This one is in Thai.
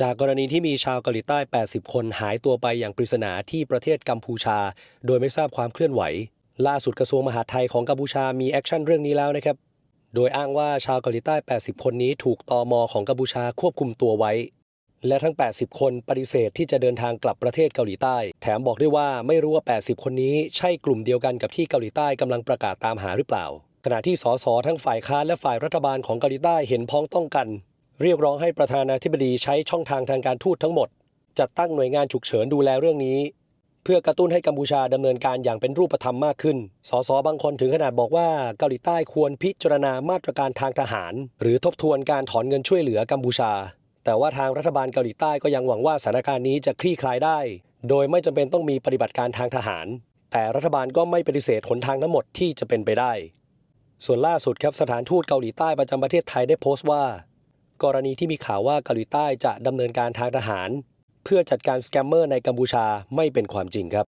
จากกรณีที่มีชาวเกาหลีใต้ 80 คนหายตัวไปอย่างปริศนาที่ประเทศกัมพูชา โดยไม่ทราบความเคลื่อนไหว ล่าสุดกระทรวงมหาดไทยของกัมพูชามีแอคชั่นเรื่องนี้แล้วนะครับ โดยอ้างว่าชาวเกาหลีใต้ 80 คนนี้ถูกตอมของกัมพูชาควบคุมตัวไว้ และทั้ง 80 คนปฏิเสธที่จะเดินทางกลับประเทศเกาหลีใต้ แถมบอกด้วยว่าไม่รู้ว่า 80 คนนี้ใช่กลุ่มเดียวกันกับที่เกาหลีใต้กำลังประกาศตามหาหรือเปล่า ขณะที่สสทั้งฝ่ายค้านและฝ่ายรัฐบาลของเกาหลีใต้เห็นพ้องต้องกัน เรียกร้องให้ประธานาธิบดีใช้ช่องทางทางการทูตทั้งหมด จัดตั้งหน่วยงานฉุกเฉินดูแลเรื่องนี้ เพื่อกระตุ้นให้กัมพูชาดำเนินการอย่างเป็นรูปธรรมมากขึ้น สสบางคนถึงขนาดบอกว่าเกาหลีใต้ควรพิจารณามาตรการทางทหาร หรือทบทวนการถอนเงินช่วยเหลือกัมพูชา แต่ว่าทางรัฐบาลเกาหลีใต้ก็ยังหวังว่าสถานการณ์นี้จะคลี่คลายได้ โดยไม่จำเป็นต้องมีปฏิบัติการทางทหาร แต่รัฐบาลก็ไม่ปฏิเสธหนทางทั้งหมดที่จะเป็นไปได้ ส่วนล่าสุดครับสถานทูตเกาหลีใต้ประจำประเทศไทยได้โพสต์ว่า กรณีที่มีข่าวว่าเกาหลีใต้จะดำเนินการทางทหาร เพื่อจัดการสแกมเมอร์ในกัมพูชาไม่เป็นความจริงครับ